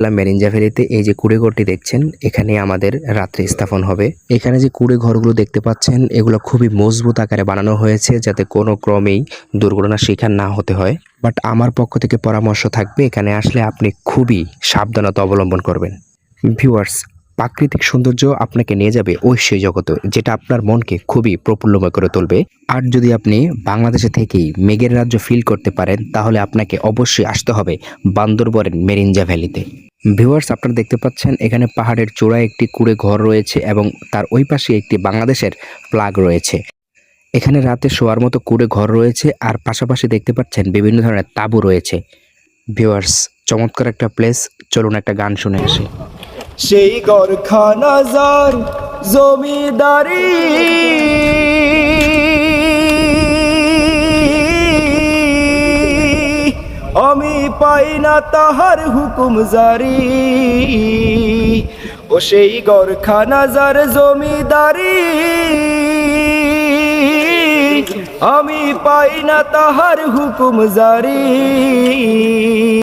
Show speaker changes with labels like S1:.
S1: মেরিঞ্জা ভ্যালিতে এই যে কুড়ে ঘরটি দেখছেন, এখানে আমাদের রাত্রি স্থাপন হবে। এখানে যে কুড়ে ঘরগুলো দেখতে পাচ্ছেন, এগুলো খুবই মজবুত আকারে বানানো হয়েছে যাতে কোনো ক্রমেই দুর্ঘটনার শিকার না হতে হয়। বাট আমার পক্ষ থেকে পরামর্শ থাকবে, এখানে আসলে আপনি খুবই সাবধানতা অবলম্বন করবেন। ভিউয়ার্স, প্রাকৃতিক সৌন্দর্য আপনাকে নিয়ে যাবে সেই জগতে, যেটা আপনার মনকে খুবই প্রফুল্লময় করে তুলবে। আর যদি আপনি বাংলাদেশে থেকেই মেঘের রাজ্য ফিল করতে পারেন, তাহলে আপনাকে অবশ্যই আসতে হবে বান্দরবনের মেরিঞ্জা ভ্যালিতে। ভিউয়ার্স আপনারা দেখতে পাচ্ছেন, এখানে পাহাড়ের চূড়ায় একটি কুড়ে ঘর রয়েছে এবং তার ওই পাশে একটি বাংলাদেশের প্লাগ রয়েছে। এখানে রাতে শোয়ার মতো কুড়ে ঘর রয়েছে আর পাশাপাশি দেখতে পাচ্ছেন বিভিন্ন ধরনের তাঁবু রয়েছে। ভিউয়ার্স চমৎকার একটা প্লেস চলুন একটা গান শুনে আসি।
S2: সেই গরখানাজার জমিদারি। আমি পাই না তাহার হুকুম জারি। ও সেই গরখানাজার জমিদারি। আমি পাই না তাহার হুকুম জারি।